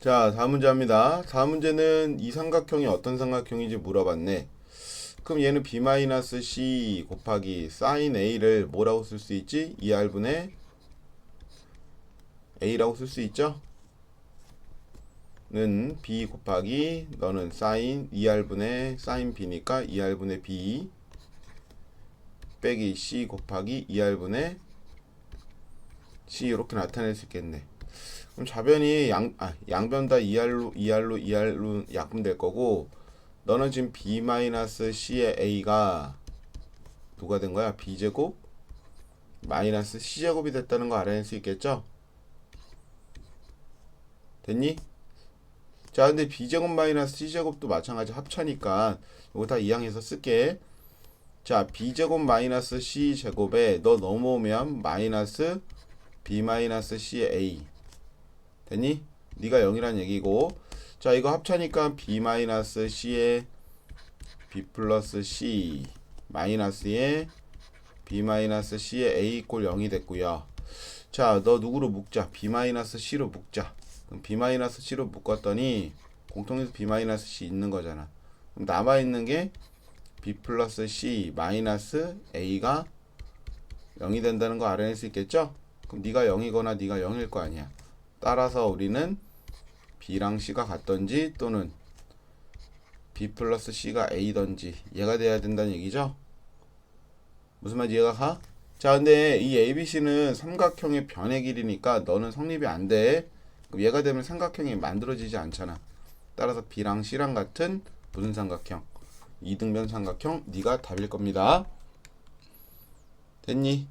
자, 다음 문제 합니다. 다음 문제는 이 삼각형이 어떤 삼각형인지 물어봤네. 그럼 얘는 b-c 곱하기 sin a를 뭐라고 쓸 수 있지? 2r분의 a라고 쓸 수 있죠? 는 b 곱하기 너는 sin 2r분의 sin b니까 2r분의 b 빼기 c 곱하기 2r분의 c 이렇게 나타낼 수 있겠네. 그럼 좌변이 양, 아, 양변 다 2r로 2r로 2r로 약분될 거고 너는 지금 b-c의 a가 누가 된 거야? b제곱 마이너스 c제곱이 됐다는 거 알아낼 수 있겠죠? 됐니? 자, 근데 b제곱 마이너스 c제곱도 마찬가지 합차니까 이거 다 이항해서 쓸게. 자, b제곱 마이너스 c제곱에 너 넘어오면 마이너스 b 마이너스 c의 a 됐니? 네가 0이란 얘기고. 자 이거 합차니까 b 마이너스 c에 b 플러스 c 마이너스에 b 마이너스 c에 a 이꼴 0이 됐고요. 자 너 누구로 묶자? B 마이너스 c로 묶자. 그럼 b 마이너스 c로 묶었더니 공통에서 b 마이너스 c 있는 거잖아. 그럼 남아 있는 게 b 플러스 c 마이너스 a가 0이 된다는 거 알아낼 수 있겠죠? 그럼 네가 0이거나 네가 0일 거 아니야 따라서 우리는 B랑 C가 같던지 또는 B 플러스 C가 A던지 얘가 돼야 된다는 얘기죠? 무슨 말인지 이해가 가? 자 근데 이 ABC는 삼각형의 변의 길이니까 너는 성립이 안 돼. 얘가 되면 삼각형이 만들어지지 않잖아. 따라서 B랑 C랑 같은 무슨 삼각형? 이등변 삼각형 네가 답일 겁니다. 됐니?